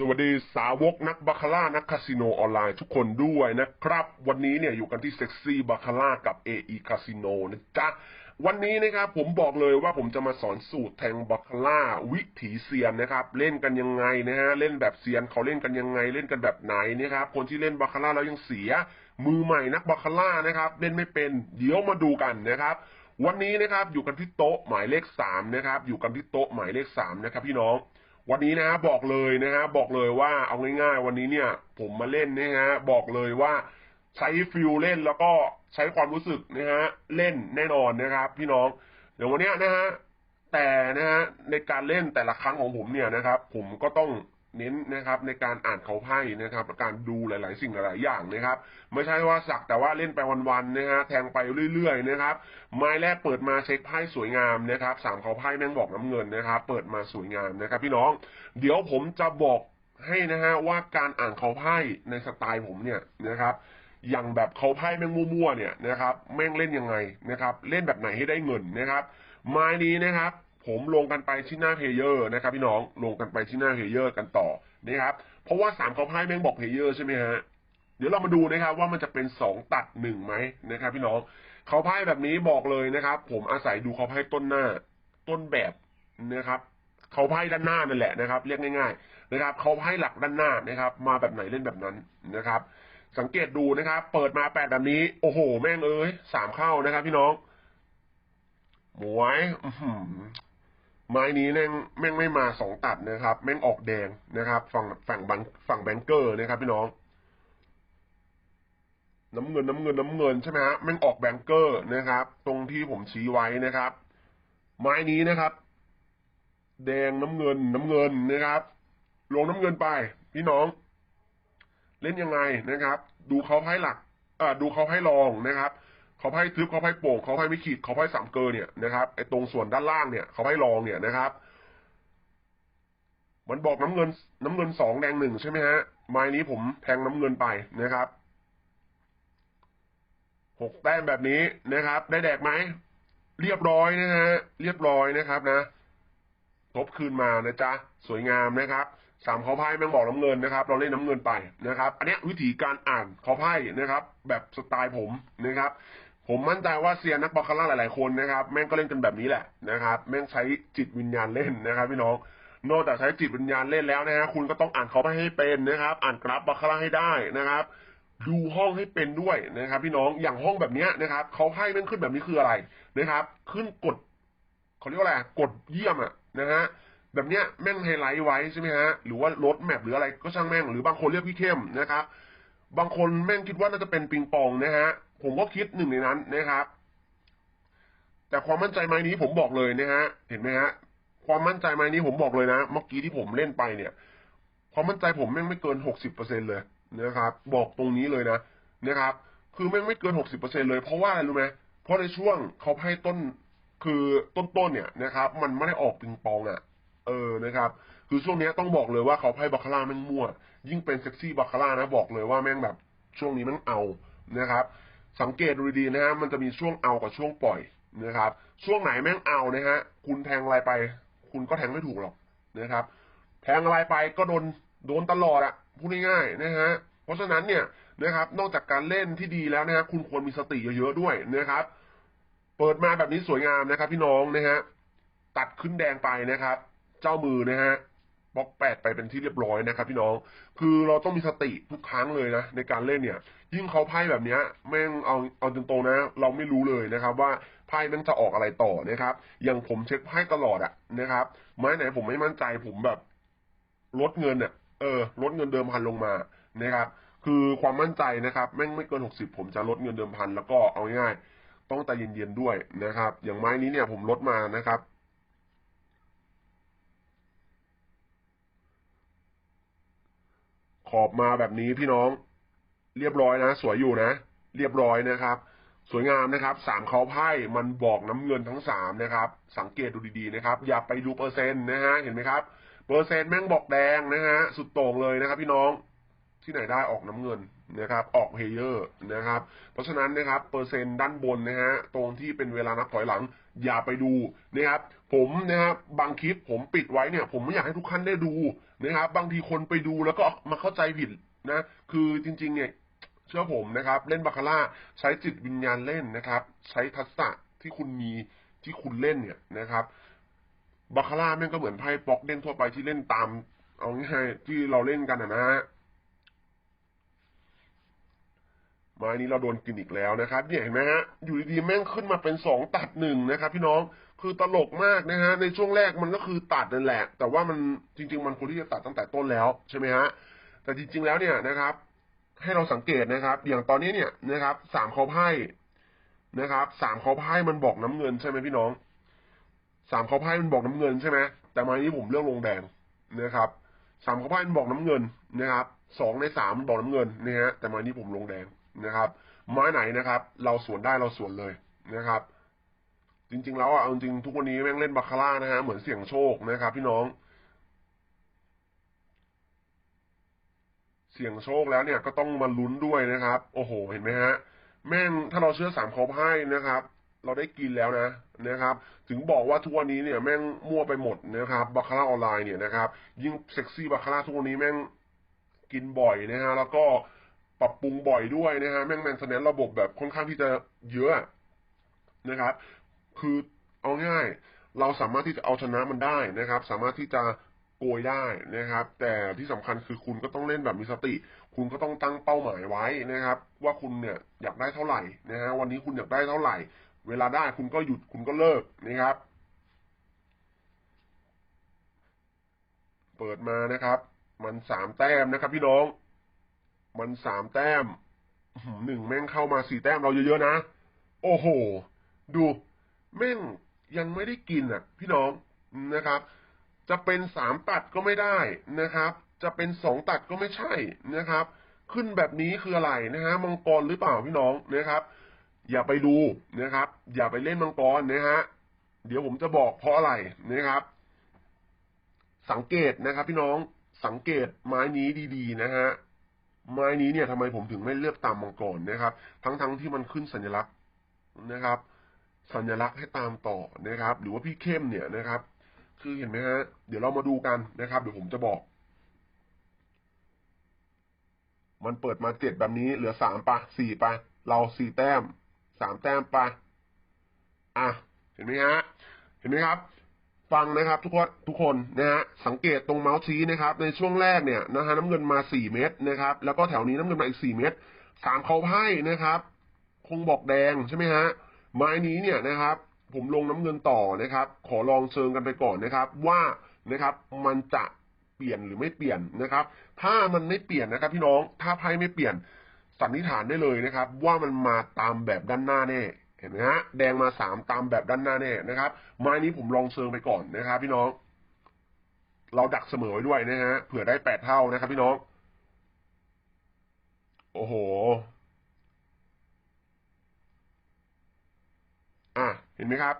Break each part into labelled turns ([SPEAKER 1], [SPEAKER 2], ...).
[SPEAKER 1] สวัสดีสาวกนักบาคาร่านักคาสิโนออนไลน์ทุกคนด้วยนะครับ วันนี้เนี่ยอยู่กันที่เซ็กซี่บาคาร่ากับ AE คาสิโนนะจ๊ะ วันนี้นะครับผมบอกเลยว่าผมจะมาสอนสูตรแทงบาคาร่าวิถีเซียนนะครับ เล่นกันยังไงนะฮะเล่นแบบเซียนเขาเล่นกันยังไงเล่นกันแบบไหนนะครับคนที่เล่นบาคาร่าแล้วยังเสีย มือใหม่นักบาคาร่านะครับ เล่นไม่เป็นเดี๋ยวมาดูกันนะครับวันนี้นะครับอยู่กันที่โต๊ะหมายเลขสามนะครับอยู่กันที่โต๊ะหมายเลขสามนะครับพี่น้อง วันนี้นะบอกเลยนะฮะบอกเลยว่าเอาง่ายๆ วันนี้เนี่ย ผมมาเล่นนะฮะบอกเลยว่าใช้ฟิลเล่นแล้วก็ใช้ความรู้สึกนะฮะเล่นแน่นอนนะครับ พี่น้องเดี๋ยววันเนี้ยนะฮะแต่นะฮะในการเล่นแต่ละครั้งของผมเนี่ยนะครับ ผมก็ต้อง เน้นนะครับในการอ่านเขาไพ่นะครับการดูหลาย ๆ สิ่งหลาย ๆ อย่างนะครับ ไม่ใช่ว่าสักแต่ว่าเล่นไปวัน ๆ นะฮะแทงไปเรื่อย ๆ นะครับ ไม้แรกเปิดมาเช็คไพ่สวยงามนะครับสามเขาไพ่แม่งบอกน้ำเงินนะครับ เปิดมาสวยงามนะครับ พี่น้อง เดี๋ยวผมจะบอกให้นะฮะว่าการอ่านเขาไพ่ในสไตล์ผมเนี่ยนะครับอย่างแบบเขาไพ่แม่งมั่วๆเนี่ยนะครับแม่งเล่นยังไงนะครับ เล่นแบบไหนให้ได้เงินนะครับ ไม้นี้นะครับ ผมลงกันไปที่หน้าเพเยอร์นะครับ พี่น้องลงกันไปที่หน้าเพเยอร์กันต่อนะครับ เพราะว่าสามเขาไพ่แม่งบอกเพเยอร์ใช่ไหมฮะเดี๋ยวเรามาดูนะครับว่ามันจะเป็นสองตัดหนึ่งไหมนะครับ พี่น้องเขาไพ่แบบนี้บอกเลยนะครับ ผมอาศัยดูเขาไพ่ต้นหน้า ต้นแบบนะครับเขาไพ่ด้านหน้านั่นแหละนะครับ เรียกง่าย ๆ นะครับเขาไพ่หลักด้านหน้านะครับ มาแบบไหนเล่นแบบนั้นนะครับ สังเกตดูนะครับ เปิดมาแปดแบบนี้ โอ้โห แม่งเอ้ยสามเข้านะครับ พี่น้องหมวยอื ไม้นี้แม่งแม่งไม่มาสองตัดนะครับ แม่งออกแดงนะครับ ฝั่งฝั่งบังฝั่งแบงเกอร์นะครับพี่น้อง น้ำเงินน้ำเงินน้ำเงินใช่ไหมฮะแม่งออกแบงเกอร์นะครับ ตรงที่ผมชี้ไว้นะครับ ไม้นี้นะครับ แดงน้ำเงินน้ำเงินนะครับ ลงน้ำเงินไปพี่น้อง เล่นยังไงนะครับ ดูเขาไพ่หลักอ่าดูเขาไพ่รองนะครับ เขาไพ่ทึบเขาไพ่โป่งเขาไพ่ไม่ขีดเขาไพ่สามเกอร์เนี่ยนะครับไอ้ตรงส่วนด้านล่างเนี่ยเขาไพ่รองเนี่ยนะครับ มันบอกน้ำเงิน น้ำเงินสองแดงหนึ่งใช่ไหมฮะไม้นี้ผมแทงน้ำเงินไปนะครับหกแต้มแบบนี้นะครับ ได้แดกไหมเรียบร้อยนะฮะเรียบร้อยนะครับนะทบคืนมานะจ๊ะสวยงามนะครับสามเขาไพ่แม่งบอกน้ำเงินนะครับ เราเล่นน้ำเงินไปนะครับ อันนี้วิธีการอ่านเขาไพ่นะครับ แบบสไตล์ผมนะครับ ผมมั่นใจว่าเซียนนักบาคาร่าหลาย ๆ คนนะครับ แม่งก็เล่นกันแบบนี้แหละนะครับ แม่งใช้จิตวิญญาณเล่นนะครับ พี่น้อง นอกจากใช้จิตวิญญาณเล่นแล้วนะฮะคุณก็ต้องอ่านเขาไพ่ให้เป็นนะครับ อ่านกราฟบาคาร่าให้ได้นะครับ ดูห้องให้เป็นด้วยนะครับ พี่น้องอย่างห้องแบบนี้นะครับเขาไพ่แม่งขึ้นแบบนี้คืออะไรนะครับ ขึ้นกดเขาเรียกว่าอะไรกดเยี่ยมอะนะฮะแบบเนี้ยแม่งไฮไลท์ไว้ใช่ไหมฮะหรือว่าลดแมปหรืออะไรก็ช่างแม่งหรือบางคนเรียกพี่เข้มนะครับบางคนแม่งคิดว่าน่าจะเป็นปิงปองนะฮะ ผมก็คิดหนึ่งในนั้นนะครับ แต่ความมั่นใจไม้นี้ผมบอกเลยนะฮะ เห็นไหมฮะ ความมั่นใจไม้นี้ผมบอกเลยนะ เมื่อกี้ที่ผมเล่นไปเนี่ย ความมั่นใจผมแม่งไม่เกินหกสิบเปอร์เซ็นเลยนะครับ บอกตรงนี้เลยนะนะครับ คือแม่งไม่เกินหกสิบเปอร์เซ็นเลยเพราะว่ารู้ไหมเพราะในช่วงเขาให้ต้นคือต้นๆเนี่ยนะครับ มันไม่ได้ออกปิงปองอะ เออนะครับ คือช่วงนี้ต้องบอกเลยว่าเขาไพ่บาคาร่าแม่งมั่ว ยิ่งเป็นเซ็กซี่บาคาร่านะบอกเลยว่าแม่งแบบ ช่วงนี้แม่งเอานะครับ สังเกตดูดีนะฮะมันจะมีช่วงเอากับช่วงปล่อยนะครับ ช่วงไหนแม่งเอานะฮะคุณแทงอะไรไป คุณก็แทงไม่ถูกหรอกนะครับ แทงอะไรไปก็โดนโดนตลอดอะพูดง่ายๆนะฮะเพราะฉะนั้นเนี่ยนะครับ นอกจากการเล่นที่ดีแล้วนะฮะคุณควรมีสติเยอะๆด้วยนะครับ เปิดมาแบบนี้สวยงามนะครับ พี่น้องนะฮะตัดขึ้นแดงไปนะครับ เจ้ามือนะฮะ บล็อกแปดไปเป็นที่เรียบร้อยนะครับพี่น้อง คือเราต้องมีสติทุกครั้งเลยนะในการเล่นเนี่ย ยิ่งเขาไพ่แบบเนี้ยแม่งเอาเอาตรงๆนะ เราไม่รู้เลยนะครับ ว่าไพ่แม่งจะออกอะไรต่อนะครับ อย่างผมเช็คไพ่ตลอดอะนะครับไม้ไหนผมไม่มั่นใจผมแบบลดเงินเนี่ยเออลดเงินเดิมพันลงมานะครับ คือความมั่นใจนะครับแม่งไม่เกินหกสิบผมจะลดเงินเดิมพันแล้วก็เอาง่ายๆต้องใจเย็นๆด้วยนะครับ อย่างไม้นี้เนี่ยผมลดมานะครับ ขอบมาแบบนี้พี่น้อง เรียบร้อยนะ สวยอยู่นะ เรียบร้อยนะครับ สวยงามนะครับสามเขาไพ่มันบอกน้ำเงินทั้งสามนะครับ สังเกตดูดีๆนะครับ อย่าไปดูเปอร์เซ็นต์นะฮะเห็นไหมครับ เปอร์เซ็นต์แม่งบอกแดงนะฮะสุดโต่งเลยนะครับ พี่น้องที่ไหนได้ออกน้ำเงินนะครับ ออกเพเยอร์นะครับ เพราะฉะนั้นนะครับเปอร์เซ็นต์ด้านบนนะฮะตรงที่เป็นเวลานับถอยหลัง อย่าไปดูนะครับ ผมนะครับบางคลิปผมปิดไว้เนี่ย ผมไม่อยากให้ทุกท่านได้ดูนะครับบางทีคนไปดูแล้วก็มาเข้าใจผิดนะคือจริง ๆ เนี่ยเชื่อผมนะครับ เล่นบาคาร่าใช้จิตวิญญาณเล่นนะครับ ใช้ทักษะที่คุณมีที่คุณเล่นเนี่ยนะครับบาคาร่าแม่งก็เหมือนไพ่ป๊อกเล่นทั่วไปที่เล่นตาม เอาง่ายที่เราเล่นกันนะนะฮะไม้นี้เราโดนกินอีกแล้วนะครับเนี่ยเห็นไหมฮะอยู่ดีๆแม่งขึ้นมาเป็นสองตัดหนึ่งนะครับ พี่น้อง คือตลกมากนะฮะในช่วงแรกมันก็คือตัดนั่นแหละ แต่ว่ามันจริง ๆ มันควรที่จะตัดตั้งแต่ต้นแล้วใช่ไหมฮะแต่จริง ๆ แล้วเนี่ยนะครับ ให้เราสังเกตนะครับ อย่างตอนนี้เนี่ยนะครับสามเขาไพ่นะครับสามเขาไพ่มันบอกน้ำเงินใช่ไหมพี่น้องสามเขาไพ่มันบอกน้ำเงินใช่ไหมแต่มานี้ผมเลือกลงแดงนะครับสามเขาไพ่มันบอกน้ำเงินนะครับสองในสามบอกน้ำเงินนะฮะแต่มานี้ผมลงแดงนะครับ ไม้ไหนนะครับ เราสวนได้เราสวนเลยนะครับ จริง ๆ แล้วอะเอาจริงๆทุกวันนี้แม่งเล่นบาคาร่านะฮะเหมือนเสี่ยงโชคนะครับ พี่น้อง เสี่ยงโชคแล้วเนี่ยก็ต้องมาลุ้นด้วยนะครับ โอ้โห เห็นไหมฮะ แม่งถ้าเราเชื่อสามเขาไพ่นะครับ เราได้กินแล้วนะนะครับ ถึงบอกว่าทุกวันนี้เนี่ยแม่งมั่วไปหมดนะครับบาคาร่าออนไลน์เนี่ยนะครับ ยิ่งเซ็กซี่บาคาร่าทุกวันนี้แม่งกินบ่อยนะฮะแล้วก็ปรับปรุงบ่อยด้วยนะฮะแม่งแมนเทนแนนระบบแบบค่อนข้างที่จะเยอะนะครับ คือเอาง่ายเราสามารถที่จะเอาชนะมันได้นะครับ สามารถที่จะโกยได้นะครับ แต่ที่สำคัญคือคุณก็ต้องเล่นแบบมีสติ คุณก็ต้องตั้งเป้าหมายไว้นะครับ ว่าคุณเนี่ยอยากได้เท่าไหร่นะฮะวันนี้คุณอยากได้เท่าไหร่ เวลาได้คุณก็หยุดคุณก็เลิกนะครับ เปิดมานะครับ มันสามแต้มนะครับ พี่น้อง มันสามแต้มหนึ่งแม่งเข้ามาสี่แต้มเราเยอะๆนะ โอ้โห ดู แม่งยังไม่ได้กินอะ พี่น้องนะครับ จะเป็นสามตัดก็ไม่ได้นะครับ จะเป็นสองตัดก็ไม่ใช่นะครับ ขึ้นแบบนี้คืออะไรนะฮะมังกรหรือเปล่าพี่น้องนะครับ อย่าไปดูนะครับ อย่าไปเล่นมังกรนะฮะเดี๋ยวผมจะบอกเพราะอะไรนะครับ สังเกตนะครับ พี่น้องสังเกตไม้นี้ดีๆ นะฮะไม้นี้เนี่ยทำไมผมถึงไม่เลือกตามมังกรนะครับ ทั้งๆที่มันขึ้นสัญลักษณ์นะครับ สัญลักษณ์ให้ตามต่อนะครับ หรือว่าพี่เข้มเนี่ยนะครับ คือเห็นไหมฮะ เดี๋ยวเรามาดูกันนะครับ เดี๋ยวผมจะบอก มันเปิดมาเจ็ดแบบนี้ เหลือสามปะสี่ปะเราสี่แต้มสามแต้มปะอะเห็นไหมฮะเห็นไหมครับ ฟังนะครับ ทุกคนทุกคนนะฮะสังเกตตรงเมาส์ชี้นะครับ ในช่วงแรกเนี่ยนะฮะน้ำเงินมาสี่เม็ดนะครับ แล้วก็แถวนี้น้ำเงินมาอีกสี่เม็ดสามเขาไพ่นะครับ คงบอกแดงใช่ไหมฮะ ไม้นี้เนี่ยนะครับ ผมลงน้ำเงินต่อนะครับ ขอลองเชิงกันไปก่อนนะครับ ว่านะครับมันจะเปลี่ยนหรือไม่เปลี่ยนนะครับ ถ้ามันไม่เปลี่ยนนะครับ พี่น้องถ้าไพ่ไม่เปลี่ยนสันนิษฐานได้เลยนะครับ ว่ามันมาตามแบบด้านหน้าแน่เห็นไหมฮะแดงมาสามตามแบบด้านหน้าแน่นะครับ ไม้นี้ผมลองเชิงไปก่อนนะครับ พี่น้อง เราดักเสมอไว้ด้วยนะฮะเผื่อได้แปดเท่านะครับ พี่น้อง โอ้โห อะ เห็นไหมครับ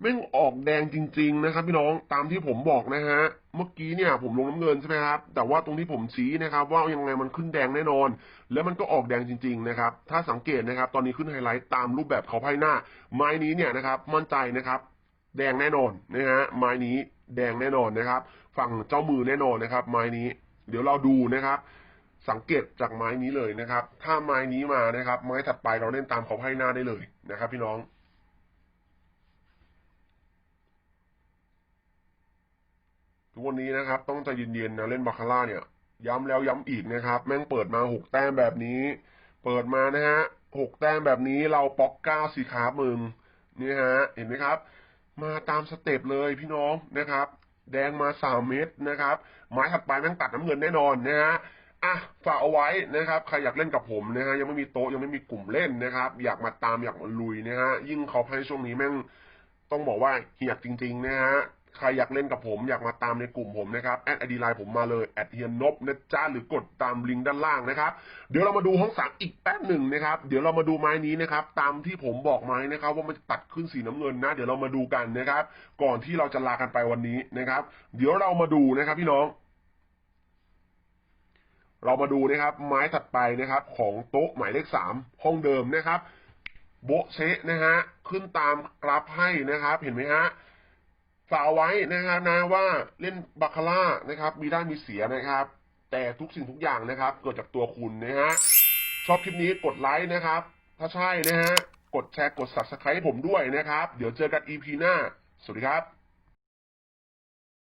[SPEAKER 1] แม่งออกแดงจริง ๆ นะครับ พี่น้องตามที่ผมบอกนะฮะ เมื่อกี้เนี่ยผมลงน้ำเงินใช่ไหมครับ แต่ว่าตรงที่ผมชี้นะครับ ว่ายังไงมันขึ้นแดงแน่นอน แล้วมันก็ออกแดงจริง ๆ นะครับ ถ้าสังเกตนะครับ ตอนนี้ขึ้นไฮไลท์ตามรูปแบบเขาไพ่หน้า ไม้นี้เนี่ยนะครับ มั่นใจนะครับ แดงแน่นอนนะฮะไม้นี้แดงแน่นอนนะครับ ฝั่งเจ้ามือแน่นอนนะครับ ไม้นี้ เดี๋ยวเราดูนะครับ สังเกตจากไม้นี้เลยนะครับ ถ้าไม้นี้มานะครับ ไม้ถัดไปเราเล่นตามเขาไพ่หน้าได้เลยนะครับ พี่น้อง ทุกวันนี้นะครับ ต้องใจเย็นๆนะเล่นบาคาร่าเนี่ย ย้ำแล้วย้ำอีกนะครับ แม่งเปิดมาหกแต้มแบบนี้ เปิดมานะฮะหกแต้มแบบนี้เราป๊อกเก้าสีขามึงนี่ฮะ เห็นไหมครับ มาตามสเต็ปเลยพี่น้องนะครับ แดงมาสามเม็ดนะครับไม้ถัดไปแม่งตัดน้ำเงินแน่นอนนะฮะอะฝากเอาไว้นะครับใครอยากเล่นกับผมนะฮะยังไม่มีโต๊ะยังไม่มีกลุ่มเล่นนะครับ อยากมาตามอยากมาลุยนะฮะยิ่งเขาให้ช่วงนี้แม่งต้องบอกว่าเหียกจริง ๆ นะฮะ ใครอยากเล่นกับผมอยากมาตามในกลุ่มผมนะครับแอดไอดีไลน์ผมมาเลยแอดเฮียนนบนะจ๊ะหรือกดตามลิงก์ด้านล่างนะครับ เดี๋ยวเรามาดูห้องสามอีกแป๊บหนึ่งนะครับ เดี๋ยวเรามาดูไม้นี้นะครับ ตามที่ผมบอกไม้นะครับ ว่ามันจะตัดขึ้นสีน้ำเงินนะ เดี๋ยวเรามาดูกันนะครับ ก่อนที่เราจะลากันไปวันนี้นะครับ เดี๋ยวเรามาดูนะครับพี่น้องเรามาดูนะครับ ไม้ถัดไปนะครับ ของโต๊ะหมายเลขสามห้องเดิมนะครับ โบเชะนะฮะขึ้นตามกราฟให้นะครับ เห็นไหมฮะ ฝากไว้นะครับนะว่าเล่นบาคาร่านะครับ มีได้มีเสียนะครับ แต่ทุกสิ่งทุกอย่างนะครับ เกิดจากตัวคุณนะฮะชอบคลิปนี้กดไลค์นะครับ ถ้าใช่นะฮะกดแชร์กด subscribe ผมด้วยนะครับ เดี๋ยวเจอกัน EP หน้า สวัสดีครับ